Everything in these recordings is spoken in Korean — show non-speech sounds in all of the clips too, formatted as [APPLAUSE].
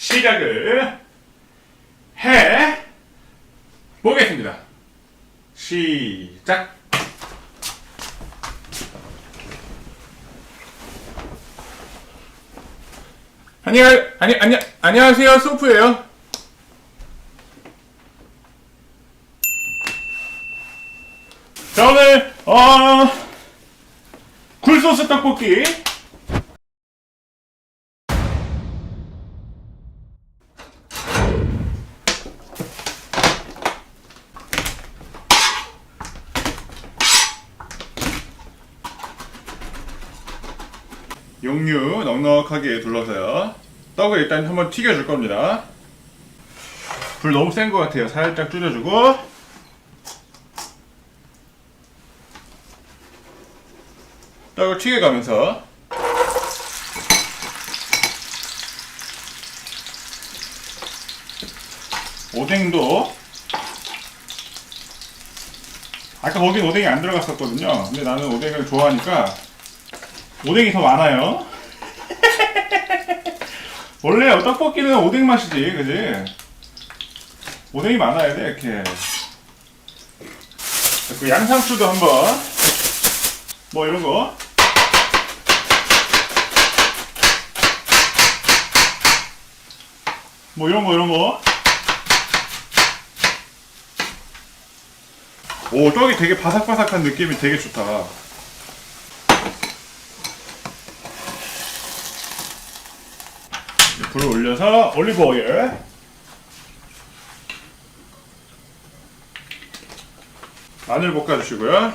시작을 해 보겠습니다. 시작. 안녕, 아니, 안녕, 안녕하세요, 소프예요. 자, 오늘, 어, 굴소스 떡볶이. 용유 넉넉하게 둘러서요. 떡을 일단 한번 튀겨줄 겁니다. 불 너무 센 것 같아요. 살짝 줄여주고. 떡을 튀겨가면서 오뎅도 아까 거긴 오뎅이 안 들어갔었거든요. 근데 나는 오뎅을 좋아하니까 오뎅이 더 많아요. [LAUGHS] 원래 떡볶이는 오뎅 맛이지, 그지? 오뎅이 많아야 돼, 이렇게. 그 양상추도 한번. 뭐 이런 거. 뭐 이런 거, 이런 거. 오, 떡이 되게 바삭바삭한 느낌이 되게 좋다. 불을 올려서 올리브 오일. 마늘 볶아주시고요.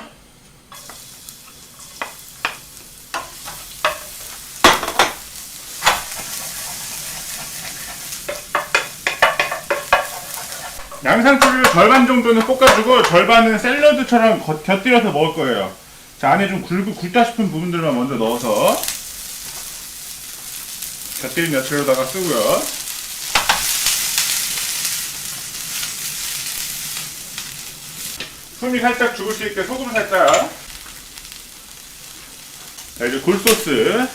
양상추를 절반 정도는 볶아주고 절반은 샐러드처럼 겉- 곁들여서 먹을 거예요. 자 안에 좀 굵, 굵다 싶은 부분들만 먼저 넣어서 곁들인 야채로다가 쓰고요. 숨이 살짝 죽을 수 있게 소금 살짝. 자, 이제 굴소스.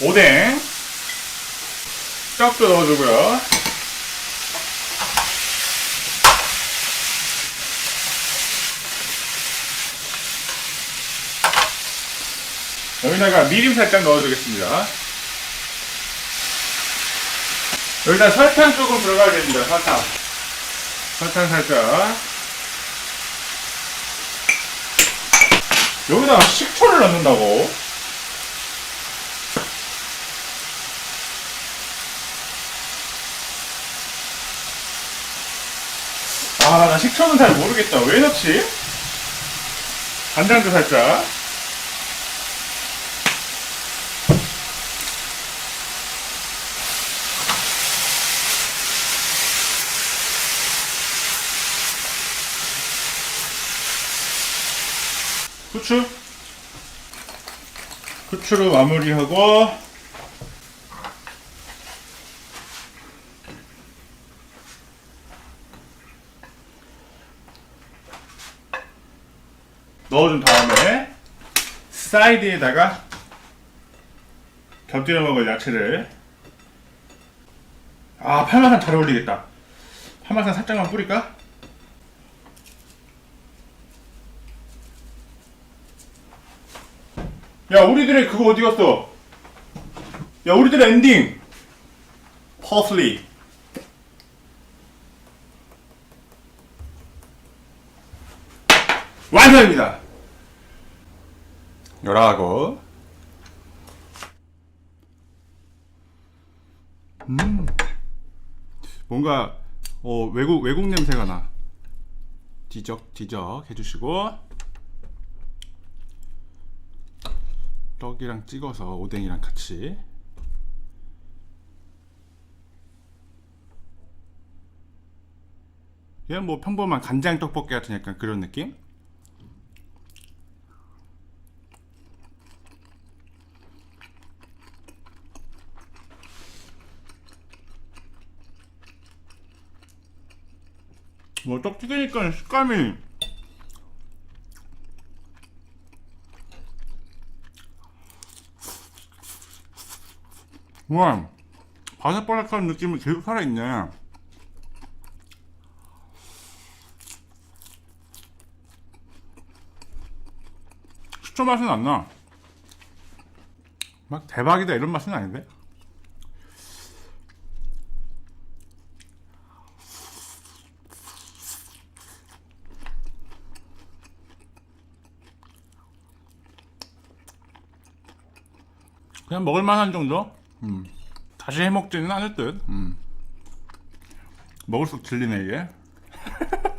오뎅. 떡도 넣어주고요. 여기다가 미림 살짝 넣어주겠습니다. 여기다 설탕 조금 들어가야 됩니다. 설탕. 설탕 살짝. 여기다가 식초를 넣는다고? 아, 나 식초는 잘 모르겠다. 왜 넣지? 간장도 살짝. 후추. 후추로 마무리하고 넣어준 다음에 사이드에다가 곁들여 먹을 야채를. 아 파마산 잘 어울리겠다. 파마산 살짝만 뿌릴까? 야 우리들의 그거 어디 갔어? 야 우리들의 엔딩! 퍼슬리. 완성입니다 열하고. 음. 뭔가 어, 외국 외국 냄새가 나. 뒤적 뒤적 해주시고. 떡이랑 찍어서 오뎅이랑 같이. 얘는 뭐 평범한 간장 떡볶이 같은 약간 그런 느낌? 뭐 떡 튀기니까 식감이 우와 바삭바삭한 느낌이 계속 살아있네 식초 맛은 안 나. 막 대박이다 이런 맛은 아닌데? 그냥 먹을만한 정도? 음. 다시 해먹지는 않을 듯. 음. 먹을수록 질리네 이게. [LAUGHS]